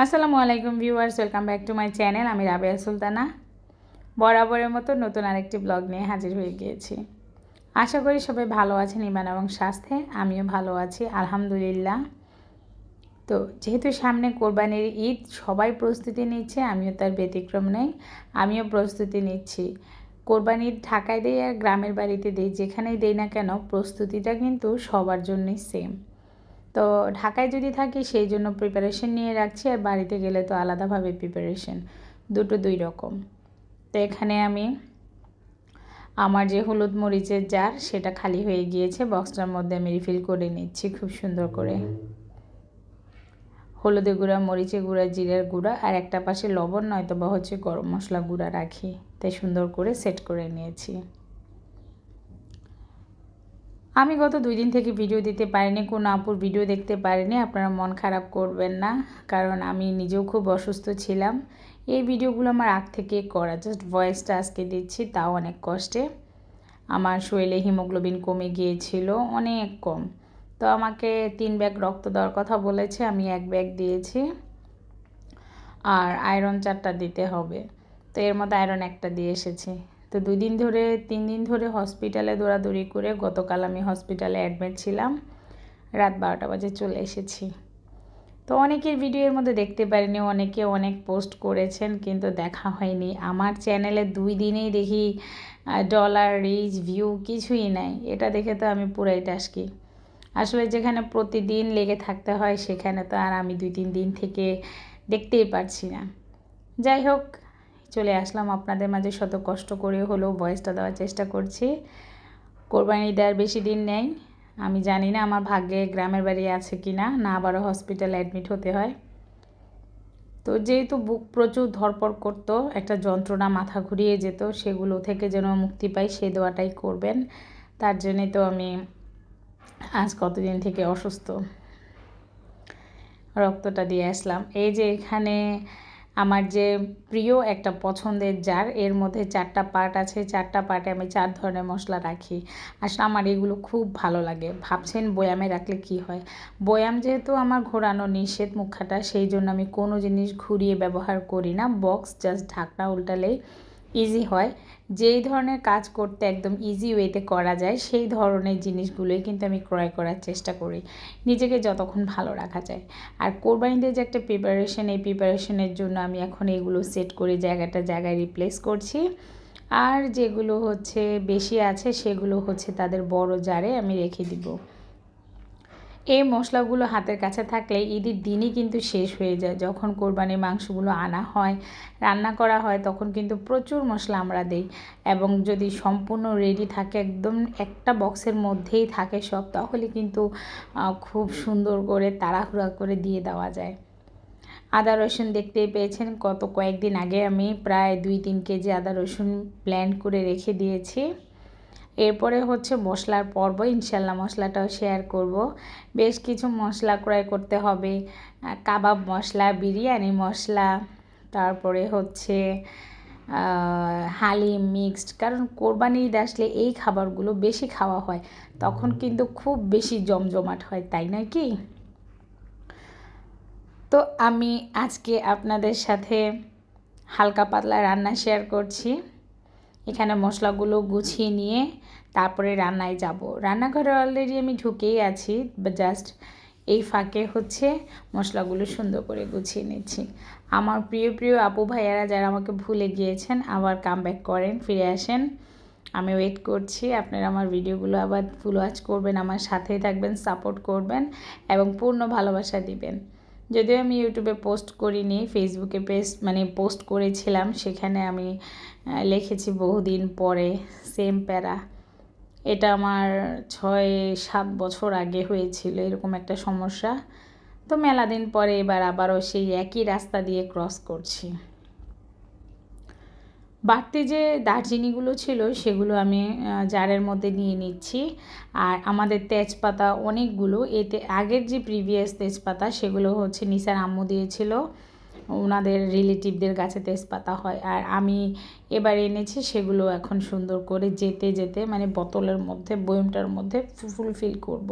আসসালামু আলাইকুম viewers, welcome back to my channel. আমি রাবেয়া সুলতানা। বরাবরের মতো নতুন আরেকটি ব্লগ নিয়ে হাজির হয়ে গিয়েছি। আশা করি সবাই ভালো আছেন ইমান এবং স্বাস্থ্যে। আমিও ভালো আছি, আলহামদুলিল্লাহ। তো যেহেতু সামনে কোরবানির ঈদ, সবাই প্রস্তুতি নিচ্ছে, আমিও তার ব্যতিক্রম নেই, আমিও প্রস্তুতি নিচ্ছি। কোরবানির ঢাকায় দেই আর গ্রামের বাড়িতে দেই, যেখানেই দেই না কেন, প্রস্তুতিটা কিন্তু সবার জন্যই সেম তো ঢাকায় যদি থাকি সেই জন্য প্রিপারেশন নিয়ে রাখছি আর বাড়িতে গেলে তো আলাদাভাবে প্রিপারেশন দুটো দুই রকম। তো এখানে আমি আমার যে হলুদ মরিচের জার সেটা খালি হয়ে গিয়েছে বক্সটার মধ্যে আমি রিফিল করে নিচ্ছি খুব সুন্দর করে। হলুদের গুঁড়া মরিচের গুঁড়া, জিরার গুঁড়া আর একটা পাশে লবণ নয়তো বা হচ্ছে গরম মশলা গুঁড়া রাখি। তাই সুন্দর করে সেট করে নিয়েছি। আমি গত দুই দিন থেকে ভিডিও দিতে পারিনি, কোনো আপুর ভিডিও দেখতে পারিনি, আপনারা মন খারাপ করবেন না, কারণ আমি নিজেও খুব অসুস্থ ছিলাম। এই ভিডিওগুলো আমার আগ থেকে করা জাস্ট ভয়েসটা আজকে দিচ্ছি, তাও অনেক কষ্টে। আমার শরীরে হিমোগ্লোবিন কমে গিয়েছিল, অনেক কম। তো আমাকে তিন ব্যাগ রক্ত দেওয়ার কথা বলেছে, আমি এক ব্যাগ দিয়েছি। আর আয়রন চারটা দিতে হবে। তো এর মধ্যে আয়রন একটা দিয়ে এসেছি। তো দুই দিন ধরে, তিন দিন ধরে হসপিটালে দৌড়াদৌড়ি করে গতকাল আমি হসপিটালে অ্যাডমিট ছিলাম। রাত বারোটা বাজে চলে এসেছি। তো অনেকের ভিডিওর মধ্যে দেখতে পারিনি, অনেকে অনেক পোস্ট করেছেন, কিন্তু দেখা হয়নি। আমার চ্যানেলে দুই দিনেই দেখি ডলার রিচ ভিউ কিছুই নাই। এটা দেখে তো আমি পুরাই টাসকি। আসলে যেখানে প্রতিদিন লেগে থাকতে হয়, সেখানে তো আর আমি দুই, তিন দিন থেকে দেখতেই পারছি না। যাই হোক চলে আসলাম আপনাদের মাঝে। শত কষ্ট করে হলেও ভয়েসটা দেওয়ার চেষ্টা করছি। কোরবানি দেওয়ার বেশি দিন নেই। আমি জানি না আমার ভাগ্যে গ্রামের বাড়ি আছে কি না না আবারও হসপিটালে অ্যাডমিট হতে হয়। তো যেহেতু বুক প্রচুর ধরপড় করতো, একটা যন্ত্রণা মাথা ঘুরিয়ে যেত, সেগুলো থেকে যেন মুক্তি পাই, সে দোয়াটাই করবেন। তার জন্যে তো আমি আজ কতদিন থেকে অসুস্থ। রক্তটা দিয়ে আসলাম। এই যে এখানে আমার যে প্রিয় একটা পছন্দের জার, এর মধ্যে চারটা পার্ট আছে। চারটা পার্টে আমি চার ধরনের মশলা রাখি। আসলে আমার এগুলো খুব ভালো লাগে। ভাবছেন বয়ামে রাখলে কি হয়? বয়াম যেহেতু আমার ঘোরানো নিষেধ মুখাটা, সেই জন্য আমি কোনো জিনিস ঘুরিয়ে ব্যবহার করি না। বক্স জাস্ট ঢাকনা উল্টালেই ইজি হয়। যেই ধরনের কাজ করতে একদম ইজি ওয়েতে করা যায়, সেই ধরনের জিনিসগুলোই কিন্তু আমি ক্রয় করার চেষ্টা করি। নিজেকে যতক্ষণ ভালো রাখা যায়। আর কোরবানিতে যে একটা প্রিপারেশন এই প্রিপারেশনের জন্য আমি এখন এগুলো সেট করে জায়গাটা জায়গায় রিপ্লেস করছি। আর যেগুলো হচ্ছে বেশি আছে, সেগুলো হচ্ছে তাদের বড় জারে আমি রেখে দিব। এই মশলাগুলো হাতের কাছে থাকলে ঈদের দিনই কিন্তু শেষ হয়ে যায়। যখন কোরবানির মাংসগুলো আনা হয়, রান্না করা হয়, তখন কিন্তু প্রচুর মশলা আমরা দিই এবং যদি সম্পূর্ণ রেডি থাকে, একদম একটা বক্সের মধ্যেই থাকে সব, তাহলে কিন্তু খুব সুন্দর করে তাড়াহুড়া করে দিয়ে দেওয়া যায়। আদা, রসুন দেখতেই পেয়েছেন কত কয়েকদিন আগে আমি প্রায় দুই তিন কেজি আদা, রসুন ব্ল্যান্ড করে রেখে দিয়েছি। এরপরে হচ্ছে মশলার পর্ব। ইনশাল্লাহ মশলাটাও শেয়ার করব। বেশ কিছু মশলা ক্রয় করতে হবে। কাবাব মশলা, বিরিয়ানি মশলা, তারপরে হচ্ছে হালিম মিক্সড কারণ কোরবানি ঈদ আসলে এই খাবারগুলো বেশি খাওয়া হয়, তখন কিন্তু খুব বেশি জমজমাট হয়, তাই নয় কি? তো আমি আজকে আপনাদের সাথে হালকা পাতলা রান্না শেয়ার করছি। এখানে মশলাগুলো গুছিয়ে নিয়ে তারপরে রান্নায় যাব। রান্নাঘরে অলরেডি আমি ঢুকেই আছি জাস্ট এই ফাঁকে হচ্ছে মশলাগুলো সুন্দর করে গুছিয়ে নিচ্ছি। আমার প্রিয় প্রিয় আপু ভাইয়ারা যারা আমাকে ভুলে গিয়েছেন, আবার কাম ব্যাক করেন, ফিরে আসেন, আমি ওয়েট করছি। আপনারা আমার ভিডিওগুলো আবার ফুল ওয়াচ করবেন, আমার সাথেই থাকবেন সাপোর্ট করবেন এবং পূর্ণ ভালোবাসা দিবেন। যদিও আমি ইউটিউবে পোস্ট করিনি, ফেসবুকে পেজ মানে পোস্ট করেছিলাম, সেখানে আমি লিখেছি বহুদিন পরে সেম প্যারা। এটা আমার ছয় সাত বছর আগে হয়েছিল, এরকম একটা সমস্যা। তো মেলা দিন পরে এবার আবারও সেই একই রাস্তা দিয়ে ক্রস করছি। বাড়তি যে দারচিনিগুলো ছিল, সেগুলো আমি জারের মধ্যে নিয়ে নিচ্ছি। আর আমাদের তেজপাতা অনেকগুলো। এতে আগের যে প্রিভিয়াস তেজপাতা, সেগুলো হচ্ছে নিসার আম্মু দিয়েছিল। ওনাদের রিলেটিভদের গাছে তেজপাতা হয়। আর আমি এবার এনেছি, সেগুলো এখন সুন্দর করে যেতে যেতে মানে বোতলের মধ্যে, বয়মটার মধ্যে, ফুলফিল করব।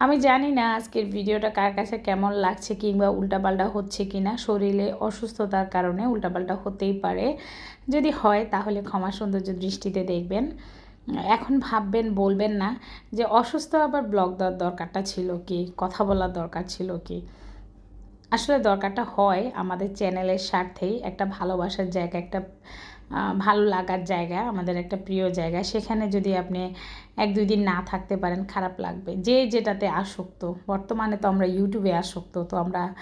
আমি জানি না আজকের ভিডিওটা কার কাছে কেমন লাগছে কিংবা উল্টাপাল্টা হচ্ছে কি না শরীরে অসুস্থতার কারণে উল্টাপাল্টা হতেই পারে। যদি হয় তাহলে ক্ষমা সৌন্দর্য দৃষ্টিতে দেখবেন। এখন ভাববেন, বলবেন না যে অসুস্থ আবার ব্লগ দেওয়ার দরকারটা ছিল কি? কথা বলার দরকার ছিল কি? আসলে দরকারটা হয় আমাদের চ্যানেলের স্বার্থেই। একটা ভালোবাসার জায়গা, একটা ভালো লাগার জায়গা, আমাদের একটা প্রিয় জায়গা। সেখানে যদি আপনি এক দুই দিন না থাকতে পারেন, খারাপ লাগবে। যে যেটাতে আসক্ত, বর্তমানে তো আমরা ইউটিউবে আসক্ত, তো আমরা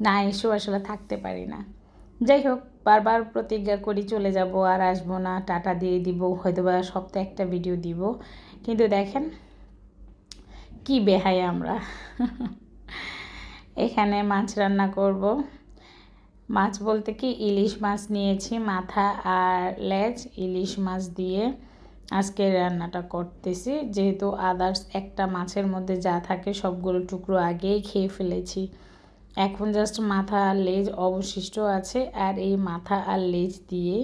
না এসেও আসলে থাকতে পারি না। যাই হোক, বারবার প্রতিজ্ঞা করি চলে যাব, আর আসব না। টাটা দিয়ে দিব হয়তো বা সপ্তাহে একটা ভিডিও দিব। কিন্তু দেখেন, কি বেহাই আমরা। এখানে মাছ রান্না করব। মাছ বলতে কি? ইলিশ মাছ নিয়েছি, মাথা আর লেজ, ইলিশ মাছ দিয়ে আজকে রান্নাটা করতেছি। যেহেতু আদার্স একটা মাছের মধ্যে যা থাকে সবগুলো টুকরো আগেই খেয়ে ফেলেছি। এখন জাস্ট মাথা আর লেজ অবশিষ্ট আছে আর এই মাথা আর লেজ দিয়ে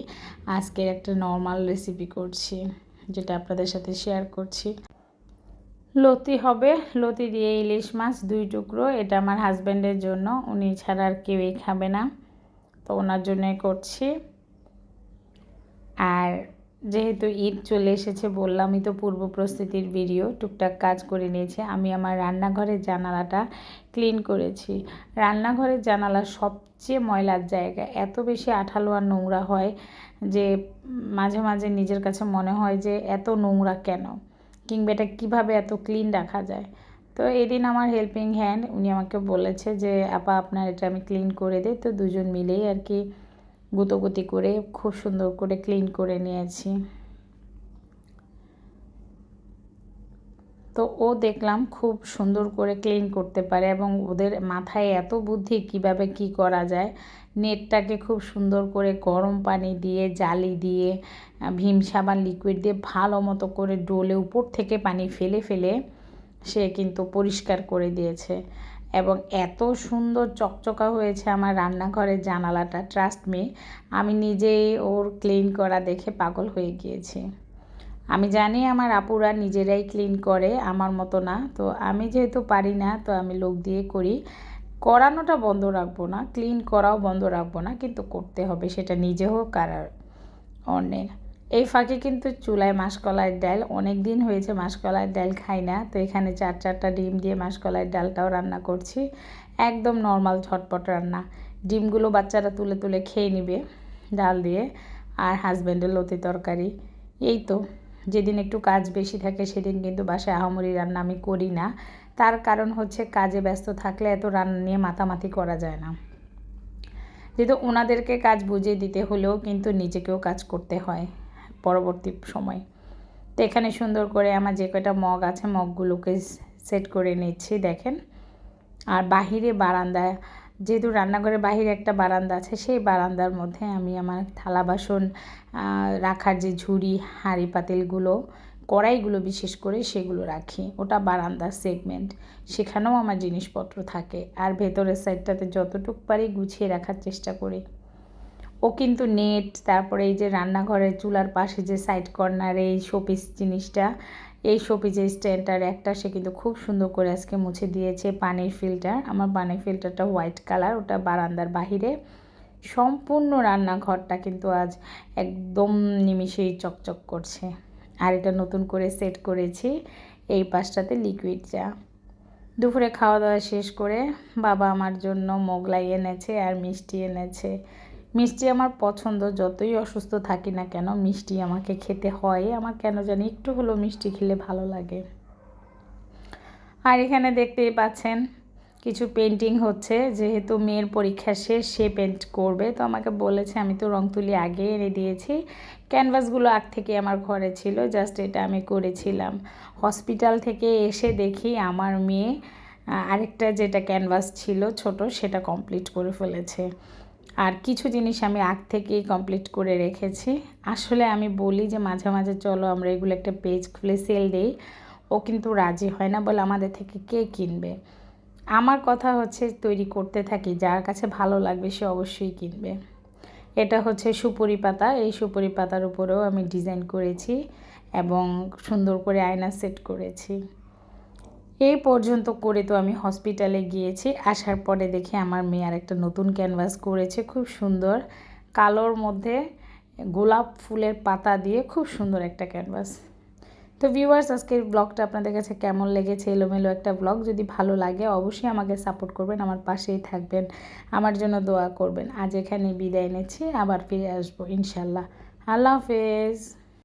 আজকের একটা নর্মাল রেসিপি করছি, যেটা আপনাদের সাথে শেয়ার করছি। লতি হবে, লতি দিয়ে ইলিশ মাছ দুই টুকরো, এটা আমার হাজব্যান্ডের জন্য, উনি ছাড়া আর কেউই খাবে না। তো ওনার জন্যই করছি। আর যেহেতু ঈদ চলে এসেছে, বললামই তো পূর্ব প্রস্তুতির ভিডিও, টুকটাক কাজ করে নিয়েছে। আমি আমার রান্নাঘরের জানালাটা ক্লিন করেছি। রান্নাঘরের জানালা সবচেয়ে ময়লার জায়গা। এত বেশি আঠালো আর নোংরা হয় যে মাঝে মাঝে নিজের কাছে মনে হয় যে, এত নোংরা কেন? কিংবা এটা কীভাবে এত ক্লিন রাখা যায়? তো এদিন আমার হেল্পিং হ্যান্ড উনি আমাকে বলেছে যে, আপা, আপনার এটা আমি ক্লিন করে দিই। তো দুজন মিলেই আর কি গুতোগুতি করে খুব সুন্দর করে ক্লিন করে নিয়েছি। তো ও দেখলাম খুব সুন্দর করে ক্লিন করতে পারে এবং ওদের মাথায় এত বুদ্ধি কীভাবে কি করা যায়। নেটটাকে খুব সুন্দর করে গরম পানি দিয়ে, জালি দিয়ে, ভীম সাবান লিকুইড দিয়ে ভালো মতো করে ডোলে উপর থেকে পানি ফেলে ফেলে সে কিন্তু পরিষ্কার করে দিয়েছে। এবং এত সুন্দর চকচকা হয়েছে আমার রান্নাঘরের জানালাটা ট্রাস্ট মি আমি নিজেই ওর ক্লিন করা দেখে পাগল হয়ে গিয়েছি। আমি জানি আমার আপুরা নিজেরাই ক্লিন করে, আমার মতো না। তো আমি যেহেতু পারি না, তো আমি লোক দিয়ে করি। করানোটা বন্ধ রাখব না ক্লিন করাও বন্ধ রাখব না, কিন্তু করতে হবে, সেটা নিজে হোক আর অন্যের। এই ফাঁকে কিন্তু চুলায় মাসকলাইয়ের ডাল অনেক দিন হয়েছে মাসকলাইয়ের ডাল খাই না, তো এখানে চার চারটা ডিম দিয়ে মাসকলাইয়ের ডালটাও রান্না করছি। একদম নর্মাল ঝটপট রান্না। ডিমগুলো বাচ্চারা তুলে তুলে খেয়ে নিবে ডাল দিয়ে, আর হাজব্যান্ডের লতি তরকারি। এই তো, যেদিন একটু কাজ বেশি থাকে সেদিন কিন্তু বাসায় আহামরি রান্না আমি করি না। তার কারণ হচ্ছে কাজে ব্যস্ত থাকলে এত রান্না নিয়ে মাতামাতি করা যায় না। যেহেতু ওনাদেরকে কাজ বুঝিয়ে দিতে হলেও কিন্তু নিজেকেও কাজ করতে হয়। পরবর্তী সময়। তো এখানে সুন্দর করে আমার যে কয়টা মগ আছে, মগগুলোকে সেট করে নিচ্ছি, দেখেন। আর বাহিরে বারান্দায় যেহেতু রান্নাঘরের বাহিরে একটা বারান্দা আছে, সেই বারান্দার মধ্যে আমি আমার থালা বাসন রাখার যে ঝুড়ি, হাঁড়ি পাতিলগুলো, কড়াইগুলো বিশেষ করে সেগুলো রাখি। ওটা বারান্দার সেগমেন্ট। সেখানেও আমার জিনিসপত্র থাকে। আর ভেতরের সাইডটাতে যতটুক পারি গুছিয়ে রাখার চেষ্টা করি। ও কিন্তু নেট, তারপরে এই যে রান্নাঘরের চুলার পাশে যে সাইড কর্নারে এই শোপিস জিনিসটা, এই শোপিসের স্ট্যান্ডটার একটা সে কিন্তু খুব সুন্দর করে আজকে মুছে দিয়েছে পানির ফিল্টার আমার পানির ফিল্টারটা হোয়াইট কালার ওটা বারান্দার বাহিরে। সম্পূর্ণ রান্নাঘরটা কিন্তু আজ একদম নিমিশেই চকচক করছে। আর এটা নতুন করে সেট করেছি, এই পাশটাতে লিকুইড চা। দুপুরে খাওয়া দাওয়া শেষ করে বাবা আমার জন্য মোগলাই এনেছে আর মিষ্টি এনেছে। মিষ্টি আমার পছন্দ, যতই অসুস্থ থাকি না কেন মিষ্টি আমাকে খেতে হয়। আমার কেন জানি একটু হলেও মিষ্টি খেলে ভালো লাগে। আর এখানে দেখতেই পাচ্ছেন, কিছু পেন্টিং হচ্ছে। যেহেতু মেয়ের পরীক্ষা শেষ, সে পেন্ট করবে। তো আমাকে বলেছে, আমি তো রং তুলি আগে এনে দিয়েছি। ক্যানভাসগুলো আগ থেকে আমার ঘরে ছিল জাস্ট এটা আমি করেছিলাম। হসপিটাল থেকে এসে দেখি আমার মেয়ে আরেকটা যেটা ক্যানভাস ছিল ছোট, সেটা কমপ্লিট করে ফেলেছে। আর কিছু জিনিস আমি আগ থেকেই কমপ্লিট করে রেখেছি। আসলে আমি বলি যে মাঝে মাঝে চলো আমরা এগুলো একটা পেজ খুলে সেল দিই। ও কিন্তু রাজি হয় না বলে আমাদের থেকে কে কিনবে? আমার কথা হচ্ছে তৈরি করতে থাকি, যার কাছে ভালো লাগবে সে অবশ্যই কিনবে। এটা হচ্ছে সুপুরি পাতা, এই সুপুরি পাতার উপরেও আমি ডিজাইন করেছি এবং সুন্দর করে আয়না সেট করেছি। এই পর্যন্ত করে তো আমি হসপিটালে গিয়েছি। আসার পরে দেখি আমার মেয়ে আর একটা নতুন ক্যানভাস করেছে, খুব সুন্দর। কালোর মধ্যে গোলাপ ফুলের পাতা দিয়ে খুব সুন্দর একটা ক্যানভাস তো ভিউয়ার্স আজকের ব্লগটা আপনাদের কাছে কেমন লেগেছে? এলোমেলো একটা ব্লগ যদি ভালো লাগে, অবশ্যই আমাকে সাপোর্ট করবেন, আমার পাশেই থাকবেন। আমার জন্য দোয়া করবেন। আজ এখানে বিদায় নিচ্ছি, আবার ফিরে আসব, ইনশাল্লাহ। আল্লাহ হাফেজ।